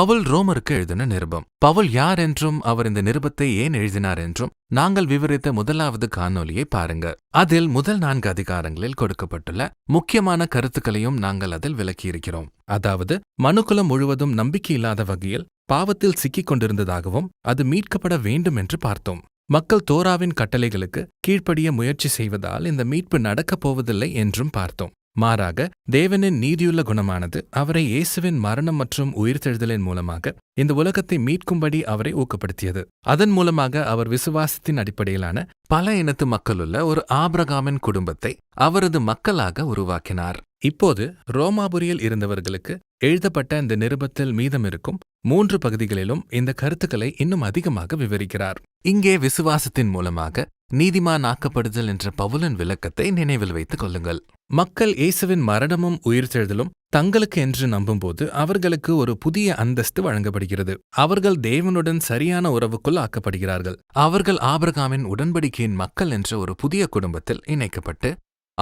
பவுல் ரோமருக்கு எழுதின நிருபம். பவுல் யார் என்றும் அவர் இந்த நிருபத்தை ஏன் எழுதினார் என்றும் நாங்கள் விவரித்த முதலாவது காணொலியை பாருங்க. அதில் முதல் நான்கு அதிகாரங்களில் கொடுக்கப்பட்டுள்ள முக்கியமான கருத்துக்களையும் நாங்கள் அதில் விளக்கியிருக்கிறோம். அதாவது மனுக்குலம் முழுவதும் நம்பிக்கையில்லாத வகையில் பாவத்தில் சிக்கிக் கொண்டிருந்ததாகவும் அது மீட்கப்பட வேண்டும் என்று பார்த்தோம். மக்கள் தோராவின் கட்டளைகளுக்கு கீழ்ப்படிய முயற்சி செய்வதால் இந்த மீட்பு நடக்கப் போவதில்லை என்றும் பார்த்தோம். மாறாக தேவனின் நீதியுள்ள குணமானது அவரை இயேசுவின் மரணம் மற்றும் உயிர்த்தெழுதலின் மூலமாக இந்த உலகத்தை மீட்கும்படி அவரை ஊக்கப்படுத்தியது. அதன் மூலமாக அவர் விசுவாசத்தின் அடிப்படையிலான பல இனத்து மக்களுள்ள ஒரு ஆபிரகாமின் குடும்பத்தை அவரது மக்களாக உருவாக்கினார். இப்போது ரோமாபுரியில் இருந்தவர்களுக்கு எழுதப்பட்ட இந்த நிருபத்தில் மீதமிருக்கும் மூன்று பகுதிகளிலும் இந்த கருத்துக்களை இன்னும் அதிகமாக விவரிக்கிறார். இங்கே விசுவாசத்தின் மூலமாக நீதிமான் ஆக்கப்படுதல் என்ற பவுலன் விளக்கத்தை நினைவில் வைத்துக் கொள்ளுங்கள். மக்கள் இயேசுவின் மரணமும் உயிர்த்தெழுதலும் தங்களுக்கு என்று நம்பும்போது அவர்களுக்கு ஒரு புதிய அந்தஸ்து வழங்கப்படுகிறது. அவர்கள் தேவனுடன் சரியான உறவுக்குள் ஆக்கப்படுகிறார்கள். அவர்கள் ஆபிரகாமின் உடன்படிக்கையின் மக்கள் என்ற ஒரு புதிய குடும்பத்தில் இணைக்கப்பட்டு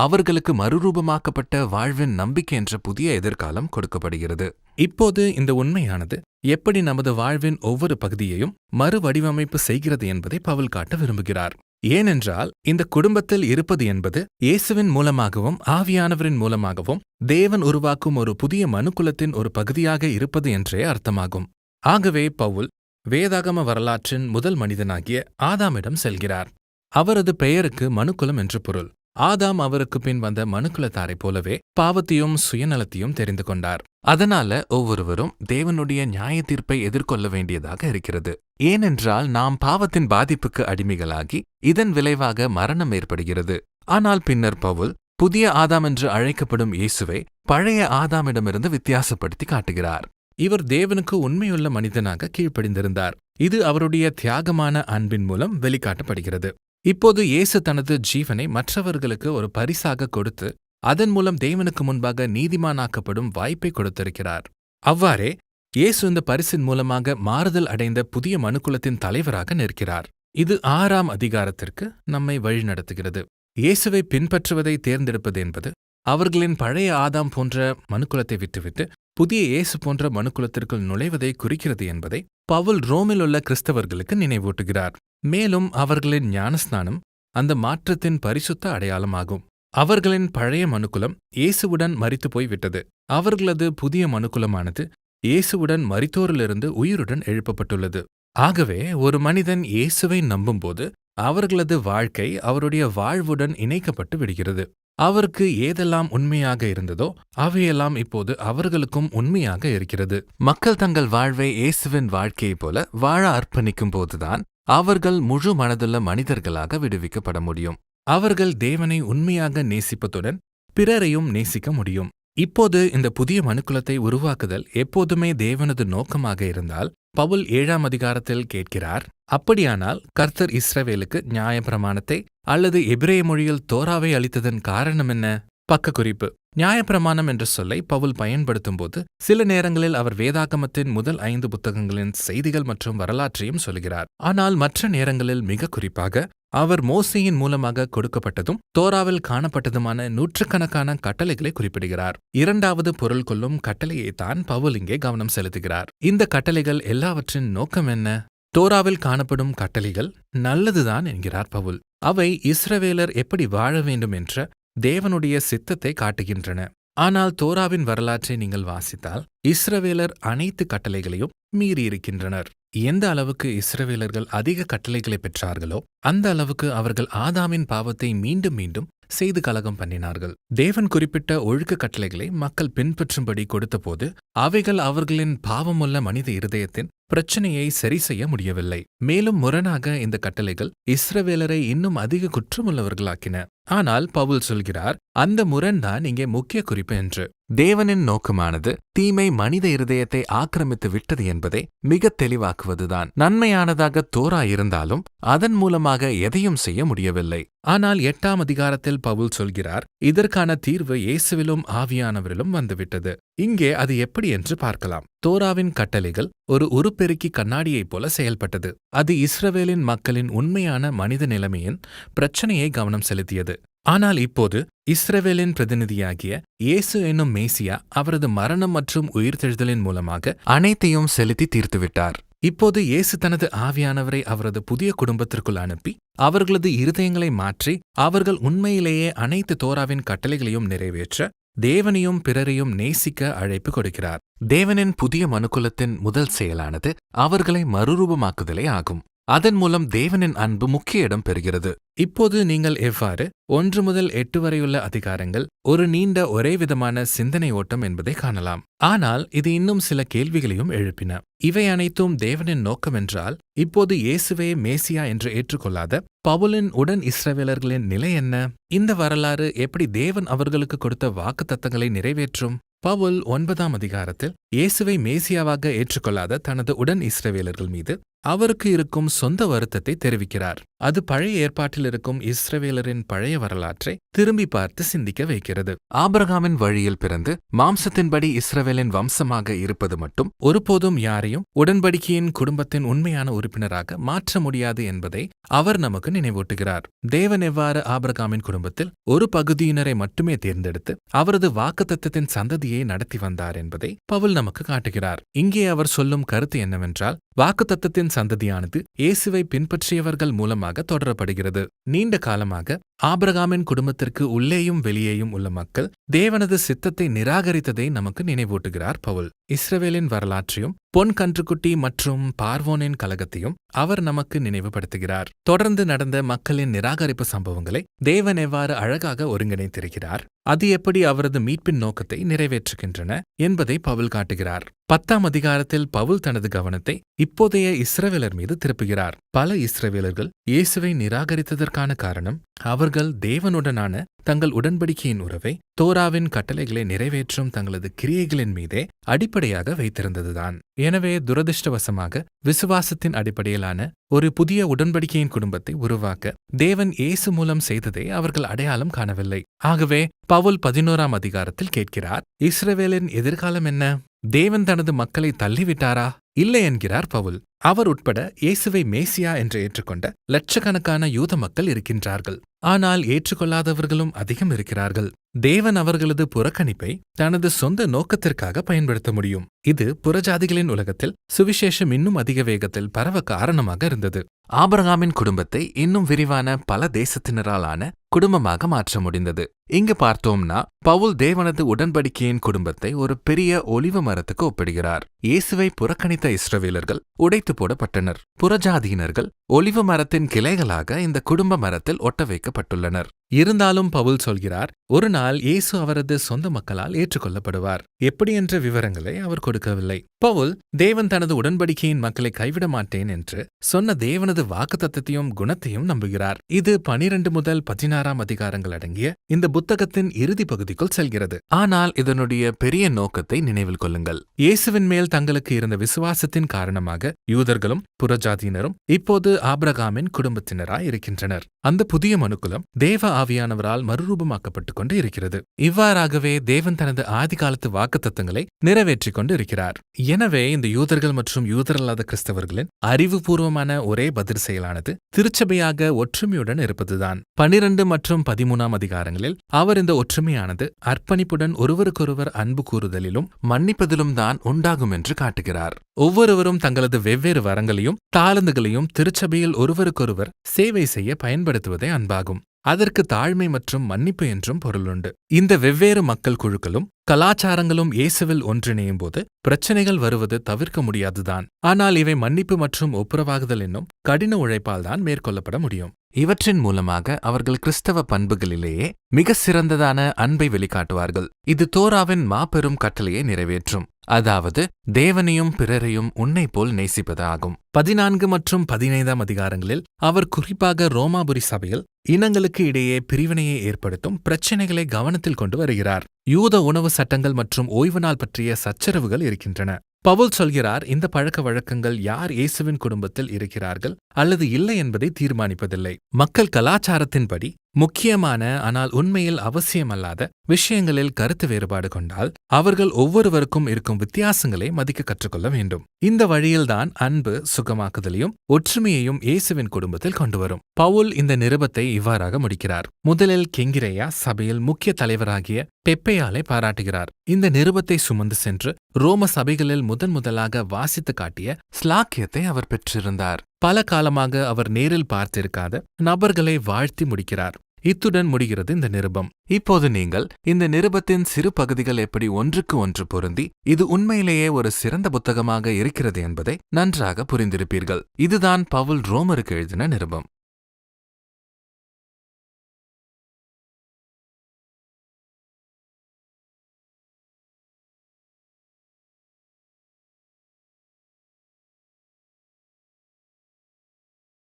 அவர்களுக்கு மறுரூபமாக்கப்பட்ட வாழ்வின் நம்பிக்கை என்ற புதிய எதிர்காலம் கொடுக்கப்படுகிறது. இப்போது இந்த உண்மையானது எப்படி நமது வாழ்வின் ஒவ்வொரு பகுதியையும் மறுவடிவமைப்பு செய்கிறது என்பதை பவுல் காட்ட விரும்புகிறார். ஏனென்றால் இந்த குடும்பத்தில் இருப்பது என்பது இயேசுவின் மூலமாகவும் ஆவியானவரின் மூலமாகவும் தேவன் உருவாக்கும் ஒரு புதிய மனுக்குலத்தின் ஒரு பகுதியாக இருப்பது என்றே அர்த்தமாகும். ஆகவே பவுல் வேதாகம வரலாற்றின் முதல் மனிதனாகிய ஆதாமிடம் செல்கிறார். அவரது பெயருக்கு மனுக்குலம் என்று பொருள். ஆதாம் அவருக்கு பின் வந்த மனுக்குலத்தாரைப் போலவே பாவத்தையும் சுயநலத்தையும் தெரிந்து கொண்டார். அதனால ஒவ்வொருவரும் தேவனுடைய நியாய தீர்ப்பை எதிர்கொள்ள வேண்டியதாக இருக்கிறது. ஏனென்றால் நாம் பாவத்தின் பாதிப்புக்கு அடிமைகளாகி இதன் விளைவாக மரணம் ஏற்படுகிறது. ஆனால் பின்னர் பவுல் புதிய ஆதாம் என்று அழைக்கப்படும் இயேசுவை பழைய ஆதாமிடமிருந்து வித்தியாசப்படுத்தி காட்டுகிறார். இவர் தேவனுக்கு உண்மையுள்ள மனிதனாக கீழ்ப்படிந்திருந்தார். இது அவருடைய தியாகமான அன்பின் மூலம் வெளிக்காட்டப்படுகிறது. இப்போது இயேசு தனது ஜீவனை மற்றவர்களுக்கு ஒரு பரிசாக கொடுத்து அதன் மூலம் தேவனுக்கு முன்பாக நீதிமானாக்கப்படும் வாய்ப்பை கொடுத்திருக்கிறார். அவ்வாறே இயேசு இந்த பரிசின் மூலமாக மாறுதல் அடைந்த புதிய மனுக்குலத்தின் தலைவராக நிற்கிறார். இது ஆறாம் அதிகாரத்திற்கு நம்மை வழிநடத்துகிறது இயேசுவை பின்பற்றுவதை தேர்ந்தெடுப்பது என்பது அவர்களின் பழைய ஆதாம் போன்ற மனுக்குலத்தை விட்டுவிட்டு புதிய இயேசு போன்ற மனுக்குலத்திற்குள் நுழைவதை குறிக்கிறது என்பதை பவுல் ரோமில் உள்ள கிறிஸ்தவர்களுக்கு நினைவூட்டுகிறார். மேலும் அவர்களின் ஞானஸ்நானம் அந்த மாற்றத்தின் பரிசுத்த அடையாளமாகும். அவர்களின் பழைய மனுக்குலம் இயேசுவுடன் மறித்து போய்விட்டது. அவர்களது புதிய மனுக்குலமானது இயேசுவுடன் மரித்தோரிலிருந்து உயிருடன் எழுப்பப்பட்டுள்ளது. ஆகவே ஒரு மனிதன் இயேசுவை நம்பும்போது அவர்களது வாழ்க்கை அவருடைய வாழ்வுடன் இணைக்கப்பட்டு விடுகிறது. அவருக்கு ஏதெல்லாம் உண்மையாக இருந்ததோ அவையெல்லாம் இப்போது அவர்களுக்கும் உண்மையாக இருக்கிறது. மக்கள் தங்கள் வாழ்வை இயேசுவின் வாழ்க்கையைப் போல வாழ அர்ப்பணிக்கும் போதுதான் அவர்கள் முழு மனதுள்ள மனிதர்களாக விடுவிக்கப்பட முடியும். அவர்கள் தேவனை உண்மையாக நேசிப்பதுடன் பிறரையும் நேசிக்க முடியும். இப்போது இந்த புதிய மனுக்குலத்தை உருவாக்குதல் எப்போதுமே தேவனது நோக்கமாக இருந்தால் பவுல் ஏழாம் அதிகாரத்தில் கேட்கிறார் அப்படியானால் கர்த்தர் இஸ்ரவேலுக்கு நியாயப்பிரமாணத்தை அல்லது எபிரேய மொழியில் தோராவை அளித்ததன் காரணம் என்ன? பக்க குறிப்பு நியாயப்பிரமாணம் என்ற சொல்லை பவுல் பயன்படுத்தும்போது சில நேரங்களில் அவர் வேதாகமத்தின் முதல் ஐந்து புத்தகங்களின் செய்திகள் மற்றும் வரலாற்றையும் சொல்கிறார். ஆனால் மற்ற நேரங்களில் மிக குறிப்பாக அவர் மோசையின் மூலமாக கொடுக்கப்பட்டதும் தோராவில் காணப்பட்டதுமான நூற்றுக்கணக்கான கட்டளைகளை குறிப்பிடுகிறார். இரண்டாவது பொருள் கொள்ளும் கட்டளையைத்தான் பவுல் இங்கே கவனம் செலுத்துகிறார். இந்த கட்டளைகள் எல்லாவற்றின் நோக்கம் என்ன? தோராவில் காணப்படும் கட்டளைகள் நல்லதுதான் என்கிறார் பவுல். அவை இஸ்ரவேலர் எப்படி வாழ வேண்டும் என்ற தேவனுடைய சித்தத்தை காட்டுகின்றன. ஆனால் தோராவின் வரலாற்றை நீங்கள் வாசித்தால் இஸ்ரவேலர் அனைத்து கட்டளைகளையும் மீறியிருக்கின்றனர். எந்த அளவுக்கு இஸ்ரவேலர்கள் அதிக கட்டளைகளை பெற்றார்களோ அந்த அளவுக்கு அவர்கள் ஆதாமின் பாவத்தை மீண்டும் மீண்டும் செய்து கலகம் பண்ணினார்கள். தேவன் குறிப்பிட்ட ஒழுக்க கட்டளைகளை மக்கள் பின்பற்றும்படி கொடுத்தபோது அவைகள் அவர்களின் பாவமுள்ள மனித இருதயத்தின் பிரச்சனையை சரி செய்ய முடியவில்லை. மேலும் முரணாக இந்த கட்டளைகள் இஸ்ரவேலரை இன்னும் அதிக குற்றமுள்ளவர்களாக்கின. ஆனால் பவுல் சொல்கிறார் அந்த முரண்தான் இங்கே முக்கிய குறிப்பு என்று. தேவனின் நோக்கமானது தீமை மனித இருதயத்தை ஆக்கிரமித்து விட்டது என்பதை மிக தெளிவாக்குவதுதான். நன்மையானதாக தோரா இருந்தாலும் அதன் மூலமாக எதையும் செய்ய முடியவில்லை. ஆனால் எட்டாம் அதிகாரத்தில் பவுல் சொல்கிறார் இதற்கான தீர்வு இயேசுவிலும் ஆவியானவரிலும் வந்துவிட்டது. இங்கே அது எப்படி என்று பார்க்கலாம். தோராவின் கட்டளைகள் ஒரு உருப்பெருக்கி கண்ணாடியைப் போல செயல்பட்டது. அது இஸ்ரவேலின் மக்களின் உண்மையான மனித நிலைமையின் பிரச்சனையை கவனம் செலுத்தியது. ஆனால் இப்போது இஸ்ரவேலின் பிரதிநிதியாகிய இயேசு என்னும் மேசியா அவரது மரணம் மற்றும் உயிர்த்தெழுதலின் மூலமாக அனைத்தையும் செலுத்தி தீர்த்துவிட்டார். இப்போது இயேசு தனது ஆவியானவரை அவரது புதிய குடும்பத்திற்குள் அனுப்பி அவர்களது இருதயங்களை மாற்றி அவர்கள் உண்மையிலேயே அனைத்து தோராவின் கட்டளைகளையும் நிறைவேற்ற தேவனையும் பிறரையும் நேசிக்க அழைப்பு கொடுக்கிறார். தேவனின் புதிய மனுக்குலத்தின் முதல் செயலானது அவர்களை மறுரூபமாக்குதலே ஆகும். அதன் மூலம் தேவனின் அன்பு முக்கிய இடம் பெறுகிறது. இப்போது நீங்கள் எவ்வாறு ஒன்று முதல் எட்டு வரையுள்ள அதிகாரங்கள் ஒரு நீண்ட ஒரே விதமான சிந்தனை ஓட்டம் என்பதை காணலாம். ஆனால் இது இன்னும் சில கேள்விகளையும் எழுப்பின. இவை அனைத்தும் தேவனின் நோக்கமென்றால் இப்போது இயேசுவே மேசியா என்று ஏற்றுக்கொள்ளாத பவுலின் உடன் இஸ்ரவேலர்களின் நிலை என்ன? இந்த வரலாறு எப்படி தேவன் அவர்களுக்கு கொடுத்த வாக்குத்தத்தங்களை நிறைவேற்றும்? பவுல் ஒன்பதாம் அதிகாரத்தில் இயேசுவை மேசியாவாக ஏற்றுக்கொள்ளாத தனது உடன் இஸ்ரவேலர்கள் மீது அவருக்கு இருக்கும் சொந்த வருத்தத்தை தெரிவிக்கிறார். அது பழைய ஏற்பாட்டில் இருக்கும் இஸ்ரவேலரின் பழைய வரலாற்றை திரும்பி பார்த்து சிந்திக்க வைக்கிறது. ஆபிரகாமின் வழியில் பிறந்து மாம்சத்தின்படி இஸ்ரவேலின் வம்சமாக இருப்பது மட்டும் ஒருபோதும் யாரையும் உடன்படிக்கையின் குடும்பத்தின் உண்மையான உறுப்பினராக மாற்ற முடியாது என்பதை அவர் நமக்கு நினைவூட்டுகிறார். தேவன் எவ்வாறு ஆபிரகாமின் குடும்பத்தில் ஒரு பகுதியினரை மட்டுமே தேர்ந்தெடுத்து அவரது வாக்குத்தத்தத்தின் சந்ததியை நடத்தி வந்தார் என்பதை பவுல் நமக்கு காட்டுகிறார். இங்கே அவர் சொல்லும் கருத்து என்னவென்றால் வாக்குத்தத்தத்தின் சந்ததியானது இயேசுவை பின்பற்றியவர்கள் மூலமாக தொடரப்படுகிறது. நீண்ட காலமாக ஆபிரகாமின் குடும்பத்திற்கு உள்ளேயும் வெளியேயும் உள்ள மக்கள் தேவனது சித்தத்தை நிராகரித்ததை நமக்கு நினைவூட்டுகிறார் பவுல். இஸ்ரவேலின் வரலாற்றையும் பொன் கன்றுக்குட்டி மற்றும் பார்வோனின் கலகத்தையும் அவர் நமக்கு நினைவுபடுத்துகிறார். தொடர்ந்து நடந்த மக்களின் நிராகரிப்பு சம்பவங்களை தேவன் எவ்வாறு அழகாக ஒருங்கிணைத்திருக்கிறார் அது எப்படி அவரது மீட்பின் நோக்கத்தை நிறைவேற்றுகின்றன என்பதை பவுல் காட்டுகிறார். பத்தாம் அதிகாரத்தில் பவுல் தனது கவனத்தை இப்போதைய இஸ்ரவேலர் மீது திருப்புகிறார். பல இஸ்ரவேலர்கள் இயேசுவை நிராகரித்ததற்கான காரணம் அவர்கள் தேவனுடனான தங்கள் உடன்படிக்கையின் உறவை தோராவின் கட்டளைகளை நிறைவேற்றும் தங்களது கிரியைகளின் மீதே அடிப்படையாக வைத்திருந்ததுதான். எனவே துரதிருஷ்டவசமாக விசுவாசத்தின் அடிப்படையிலான ஒரு புதிய உடன்படிக்கையின் குடும்பத்தை உருவாக்க தேவன் இயேசு மூலம் செய்ததை அவர்கள் அடையாளம் காணவில்லை. ஆகவே பவுல் பதினோராம் அதிகாரத்தில் கேட்கிறார் இஸ்ரவேலின் எதிர்காலம் என்ன? தேவன் தனது மக்களை தள்ளிவிட்டாரா? இல்லை என்கிறார் பவுல். அவர் உட்பட இயேசுவை மேசியா என்று ஏற்றுக்கொண்ட லட்சக்கணக்கான யூத மக்கள் இருக்கின்றார்கள். ஆனால் ஏற்றுக்கொள்ளாதவர்களும் அதிகம் இருக்கிறார்கள். தேவன் அவர்களது புறக்கணிப்பை தனது சொந்த நோக்கத்திற்காக பயன்படுத்த முடியும். இது புறஜாதிகளின் உலகத்தில் சுவிசேஷம் இன்னும் அதிக வேகத்தில் பரவ காரணமாக இருந்தது. ஆபரகாமின் குடும்பத்தை இன்னும் விரிவான பல தேசத்தினராலான குடும்பமாக மாற்ற முடிந்தது. இங்கு பார்த்தோம்னா பவுல் தேவனது உடன்படிக்கையின் குடும்பத்தை ஒரு பெரிய ஒலிவ மரத்துக்கு ஒப்பிடுகிறார். இயேசுவை புறக்கணித்த இஸ்ரவேலர்கள் உடைத்து போடப்பட்டனர். புறஜாதியினர்கள் ஒலிவ மரத்தின் கிளைகளாக இந்த குடும்ப மரத்தில் ஒட்ட வைக்கப்பட்டுள்ளனர். இருந்தாலும் பவுல் சொல்கிறார் ஒரு நாள் இயேசு அவரது சொந்த மக்களால் ஏற்றுக்கொள்ளப்படுவார். எப்படி என்ற விவரங்களை அவர் கொடுக்கவில்லை. பவுல் தேவன் தனது உடன்படிக்கையின் மக்களை கைவிட மாட்டேன் என்று சொன்ன தேவனது வாக்குத்தத்தையும் குணத்தையும் நம்புகிறார். இது பனிரெண்டு முதல் பதினாறாம் அதிகாரங்கள் அடங்கிய இந்த புத்தகத்தின் இறுதி பகுதிக்குள் செல்கிறது. ஆனால் இதனுடைய பெரிய நோக்கத்தை நினைவில் கொள்ளுங்கள். இயேசுவின் மேல் தங்களுக்கு இருந்த விசுவாசத்தின் காரணமாக யூதர்களும் புறஜாதியினரும் இப்போது ஆபிரகாமின் குடும்பத்தினராய் இருக்கின்றனர். அந்த புதிய மனுக்குலம் தேவ ஆவியானவரால் மறுரூபமாக்கப்பட்டுக் கொண்டு இருக்கிறது. இவ்வாறாகவே தேவன் தனது ஆதிகாலத்து வாக்குத்தத்தங்களை நிறைவேற்றிக் கொண்டு இருக்கிறார் எனவே இந்த யூதர்கள் மற்றும் யூதரல்லாத கிறிஸ்தவர்களின் அறிவுபூர்வமான ஒரே பதில் செயலானது திருச்சபையாக ஒற்றுமையுடன் இருப்பதுதான். பனிரெண்டு மற்றும் பதிமூணாம் அதிகாரங்களில் அவர் இந்த ஒற்றுமையானது அர்ப்பணிப்புடன் ஒருவருக்கொருவர் அன்பு கூறுதலிலும் மன்னிப்பதிலும் தான் உண்டாகும் என்று காட்டுகிறார். ஒவ்வொருவரும் தங்களது வெவ்வேறு வரங்களையும் தாளந்துகளையும் திருச்சபையில் ஒருவருக்கொருவர் சேவை செய்ய பயன்படுத்துவதே அன்பாகும். அதற்கு தாழ்மை மற்றும் மன்னிப்பு என்றும் பொருளுண்டு இந்த வெவ்வேறு மக்கள் குழுக்களும் கலாச்சாரங்களும் இயேசுவில் ஒன்றிணையும் போது பிரச்சனைகள் வருவது தவிர்க்க முடியாதுதான். ஆனால் இவை மன்னிப்பு மற்றும் ஒப்புரவாகுதல் என்னும் கடின உழைப்பால்தான் மேற்கொள்ளப்பட முடியும். இவற்றின் மூலமாக அவர்கள் கிறிஸ்தவ பண்புகளிலேயே மிக சிறந்ததான அன்பை வெளிக்காட்டுவார்கள். இது தோராவின் மாபெரும் கட்டளையை நிறைவேற்றும். அதாவது தேவனையும் பிறரையும் உன்னை போல் நேசிப்பது ஆகும் பதினான்கு மற்றும் பதினைந்தாம் அதிகாரங்களில் அவர் குறிப்பாக ரோமாபுரி சபையில் இனங்களுக்கு இடையே பிரிவினையை ஏற்படுத்தும் பிரச்சினைகளை கவனத்தில் கொண்டு வருகிறார். யூத உணவு சட்டங்கள் மற்றும் ஓய்வு நாள் பற்றிய சச்சரவுகள் இருக்கின்றன. பவுல் சொல்கிறார் இந்த பழக்க வழக்கங்கள் யார் இயேசுவின் குடும்பத்தில் இருக்கிறார்கள் அல்லது இல்லை என்பதை தீர்மானிப்பதில்லை. மக்கள் கலாச்சாரத்தின்படி முக்கியமான ஆனால் உண்மையில் அவசியமல்லாத விஷயங்களில் கருத்து வேறுபாடு கொண்டால் அவர்கள் ஒவ்வொருவருக்கும் இருக்கும் வித்தியாசங்களை மதிக்க கற்றுக்கொள்ள வேண்டும். இந்த வழியில்தான் அன்பு சுகமாக்குதலையும் ஒற்றுமையையும் இயேசுவின் குடும்பத்தில் கொண்டு வரும் பவுல் இந்த நிருபத்தை இவ்வாறாக முடிக்கிறார். முதலில் கெங்கிரேயா சபையில் முக்கிய தலைவராகிய பெப்பையாலை பாராட்டுகிறார். இந்த நிருபத்தை சுமந்து சென்று ரோம சபைகளில் முதன் முதலாக வாசித்து காட்டிய ஸ்லாக்கியத்தை அவர் பெற்றிருந்தார். பல காலமாக அவர் நேரில் பார்த்திருக்காத நபர்களை வாழ்த்தி முடிக்கிறார். இத்துடன் முடிகிறது இந்த நிருபம். இப்போது நீங்கள் இந்த நிருபத்தின் சிறு பகுதிகள் எப்படி ஒன்றுக்கு ஒன்று பொருந்தி இது உண்மையிலேயே ஒரு சிறந்த புத்தகமாக இருக்கிறது என்பதை நன்றாக புரிந்திருப்பீர்கள். இதுதான் பவுல் ரோமருக்கு எழுதின நிருபம்.